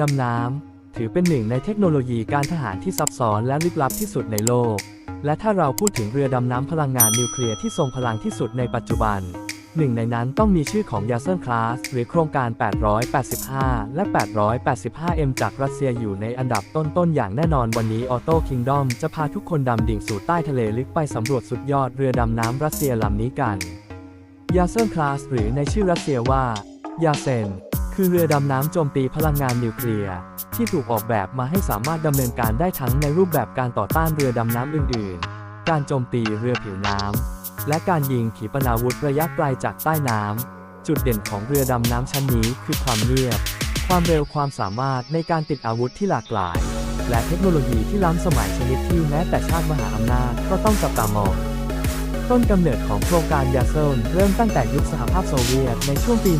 ดำน้ำถือเป็นหนึ่งในเทคโนโลยีการทหารที่ซับซ้อนและลึกลับที่สุดในโลก และถ้าเราพูดถึงเรือดำน้ำพลังงานนิวเคลียร์ที่ทรงพลังที่สุดในปัจจุบัน หนึ่งในนั้นต้องมีชื่อของยาเซ r ร์คลาสหรือโครงการ 885 และ 885M จากรัสเซียอยู่ในอันดับต้นๆ อย่างแน่นอนวันนี้ออโต้คิงดอมจะพาทุกคนดำดิ่งสู่ใต้ทะเลลึกไปสำรวจสุดยอดเรือดำน้ำรัสเซียลำนี้กันยาเซ r ร์คลาสหรือในชื่อรัสเซียว่ายาเซน คือเรือดำน้ำโจมตีพลังงานนิวเคลียร์ที่ถูกออกแบบมาให้สามารถดำเนินการได้ทั้งในรูปแบบการต่อต้านเรือดำน้ำอื่น ๆ การโจมตีเรือผิวน้ำและการยิงขีปนาวุธระยะไกลจากใต้น้ำจุดเด่นของเรือดำน้ำชั้นนี้คือความเงียบ ความเร็วความสามารถในการติดอาวุธที่หลากหลาย และเทคโนโลยีที่ล้ำสมัยชนิดที่แม้แต่ชาติมหาอำนาจก็ต้องจับตามอง ต้นกำเนิดของโครงการยาเซลเริ่มตั้งแต่ยุคสหภาพโซเวียตในช่วงปี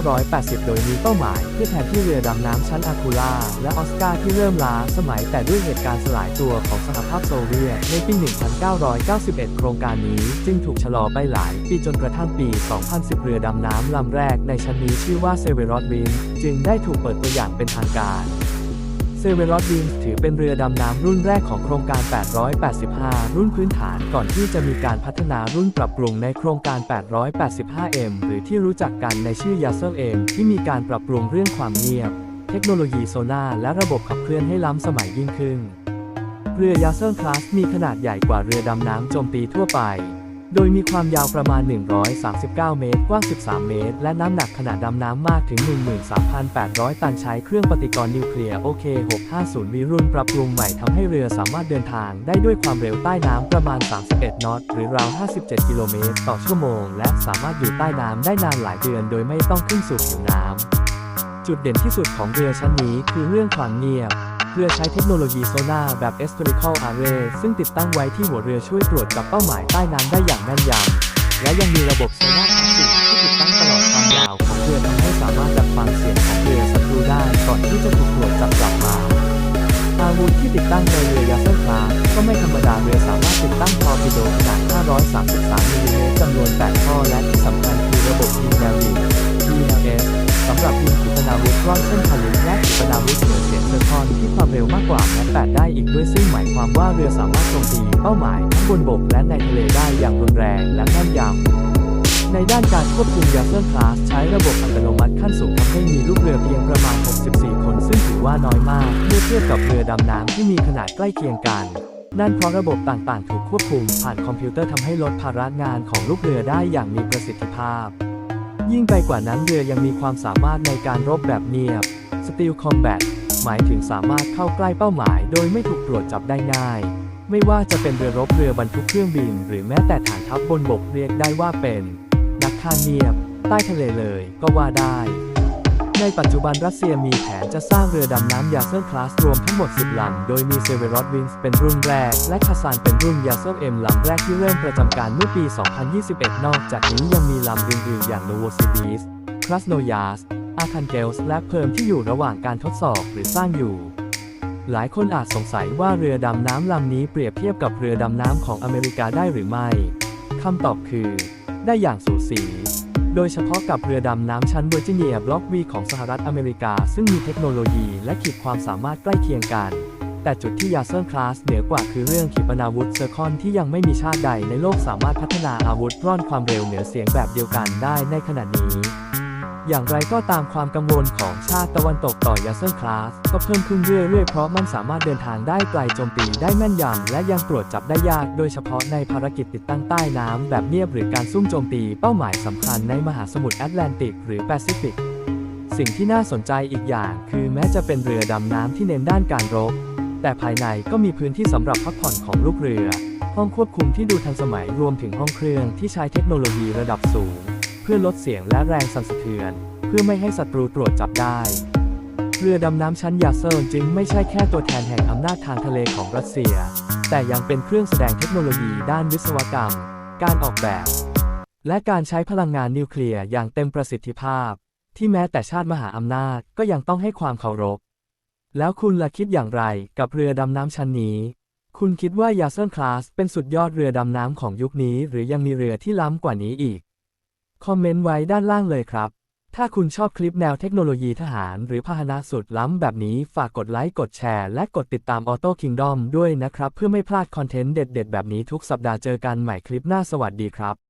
1980 โดยมีเป้าหมายเพื่อแทนที่เรือดำน้ำชั้นอาคูล่าและออสการ์ที่เริ่มล้าสมัยแต่ด้วยเหตุการณ์สลายตัวของสหภาพโซเวียตในปี 1991 โครงการนี้จึงถูกชะลอไปหลายปีจนกระทั่งปี 2010 เรือดำน้ำลำแรกในชั้นนี้ชื่อว่าเซเวรอดวินจึงได้ถูกเปิดตัวอย่างเป็นทางการ ซเวรอดวินถือเป็นเรือดำน้ำรุ่นแรกของโครงการ 885 รุ่นพื้นฐานก่อนที่จะมีการพัฒนารุ่นปรับปรุงในโครงการ 885M หรือที่รู้จักกันในชื่อยาเซลเอมที่มีการปรับปรุงเรื่องความเงียบ เทคโนโลยีโซน่าและระบบขับเคลื่อนให้ล้ำสมัยยิ่งขึ้น เรือยาเซลคลาสมีขนาดใหญ่กว่าเรือดำน้ำโจมตีทั่วไป โดยมีความยาวประมาณ 139 เมตร กว้าง 13 เมตร และน้ำหนักขนาดดำน้ำมากถึง 13,800 ตันใช้เครื่องปฏิกรณ์นิวเคลียร์ OK650 วีรุ่นปรับปรุงใหม่ทำให้เรือสามารถเดินทางได้ด้วยความเร็วใต้น้ำประมาณ 31 นอต หรือราว 57 กิโลเมตร ต่อชั่วโมง และสามารถอยู่ใต้น้ำได้นานหลายเดือน โดยไม่ต้องขึ้นสู่ผิวน้ำจุดเด่นที่สุดของเรือชั้นนี้คือเรื่องความเงียบ เรือใช้เทคโนโลยีโซน่าแบบ spherical array ซึ่งติดตั้งไว้ที่หัวเรือช่วยตรวจจับเป้าหมายใต้น้ำได้อย่างแม่นยำ และยังมีระบบโซน่าพาสซีฟที่ติดตั้งตลอดความยาวของเรือทำให้สามารถดับฟังเสียงของเรือศัตรูได้ก่อนที่จะถูกตรวจจับกลับมาอาวุธที่ติดตั้งในเรือยาเซอร์คลาสก็ไม่ธรรมดาเรือสามารถติดตั้งทอร์ปิโดขนาด 533มิลลิเมตรจำนวน 8 ข้อและที่สำคัญคือระบบยิงแนวดิ่ง DLS สำหรับยิงขีปนาวุธกล้องเส้นผลิตและขีปนาวุธ อเสียงเซอร์คอนที่ความเร็วมากกว่าแมท8ได้อีกด้วยซึ่งหมายความว่าเรือสามารถโจมตีเป้าหมายทั้งบนบกและในทะเลได้อย่างรุนแรงและแม่นยำในด้านการควบคุมยาเซอร์คลาสใช้ระบบอัตโนมัติขั้นสูงทำให้มีลูกเรือเพียงประมาณ 64 คนซึ่งถือว่าน้อยมาก เมื่อเทียบกับเรือดำน้ำที่มีขนาดใกล้เคียงกันนั่นเพราะระบบต่างๆ ถูกควบคุมผ่านคอมพิวเตอร์ทำให้ลดภาระงานของลูกเรือได้อย่างมีประสิทธิภาพ ยิ่งไปกว่านั้นเรือยังมีความสามารถในการรบแบบเงียบ Steel Combat หมายถึงสามารถเข้าใกล้เป้าหมายโดยไม่ถูกตรวจจับได้ง่าย ไม่ว่าจะเป็นเรือรบเรือบรรทุกเครื่องบิน หรือแม้แต่ฐานทัพบนบกเรียกได้ว่าเป็น นักฆ่าเงียบ ใต้ทะเลเลยก็ว่าได้ ในปัจจุบันรัสเซียมีแผนจะสร้างเรือดำน้ำยาเซอร์คลาสรวมทั้งหมด 10 ลำ โดยมีเซเวรอดวินส์เป็นรุ่นแรก และคาซานเป็นรุ่นยาเซอร์เอ็มลำแรกที่เริ่มประจำการเมื่อปี 2021 นอกจากนี้ยังมีลำอื่นๆอย่างโนโวซิบิสครัสโนยาสาคันเกลส์และเพิ่มที่อยู่ระหว่างการทดสอบหรือสร้างอยู่ หลายคนอาจสงสัยว่าเรือดำน้ำลำนี้เปรียบเทียบกับเรือดำน้ำของอเมริกาได้หรือไม่คำตอบคือ ได้อย่างสูสี โดยเฉพาะกับเรือดำน้ำชั้นเวอร์จิเนียบล็อกวีของสหรัฐอเมริกา ซึ่งมีเทคโนโลยีและขีดความสามารถใกล้เคียงกัน แต่จุดที่ยาเซอร์คลาสเหนือกว่าคือเรื่องขีปนาวุธเซอร์คอนที่ยังไม่มีชาติใดในโลกสามารถพัฒนาอาวุธร่อนความเร็วเหนือเสียงแบบเดียวกันได้ในขณะนี้ อย่างไรก็ตามความกังวลของชาติตะวันตกต่อยาเซอร์คลาสก็เพิ่มขึ้นเรื่อยๆ เพราะมันสามารถเดินทางได้ไกลโจมตีได้แม่นยำและยังตรวจจับได้ยากโดยเฉพาะในภารกิจติดตั้งใต้น้ำแบบเงียบหรือการซุ่มโจมตีเป้าหมายสำคัญในมหาสมุทรแอตแลนติกหรือแปซิฟิกสิ่งที่น่าสนใจอีกอย่าง คือแม้จะเป็นเรือดำน้ำที่เน้นด้านการรบ แต่ภายในก็มีพื้นที่สำหรับพักผ่อนของลูกเรือ ห้องควบคุมที่ดูทันสมัยรวมถึงห้องเครื่องที่ใช้เทคโนโลยีระดับสูง เพื่อลดเสียงและแรงสั่นสะเทือน เพื่อไม่ให้ศัตรูตรวจจับได้เรือดำน้ำชั้นยาเซอร์จึงไม่ใช่แค่ตัวแทนแห่งอำนาจทางทะเลของรัสเซีย แต่ยังเป็นเครื่องแสดงเทคโนโลยีด้านวิศวกรรม การออกแบบ และการใช้พลังงานนิวเคลียร์อย่างเต็มประสิทธิภาพ ที่แม้แต่ชาติมหาอำนาจก็ยังต้องให้ความเคารพ แล้วคุณล่ะคิดอย่างไรกับเรือดำน้ำชั้นนี้ คุณคิดว่ายาเซอร์คลาสเป็นสุดยอดเรือดำน้ำของยุคนี้ หรือยังมีเรือที่ล้ำกว่านี้อีก คอมเมนต์ไว้ด้านล่างเลยครับ ถ้าคุณชอบคลิปแนวเทคโนโลยีทหารหรือพาหนะสุดล้ำแบบนี้ฝากกดไลค์ กดแชร์ และกดติดตาม Auto Kingdom ด้วยนะครับ เพื่อไม่พลาดคอนเทนต์เด็ด ๆ แบบนี้ทุกสัปดาห์เจอกันใหม่คลิปหน้าสวัสดีครับ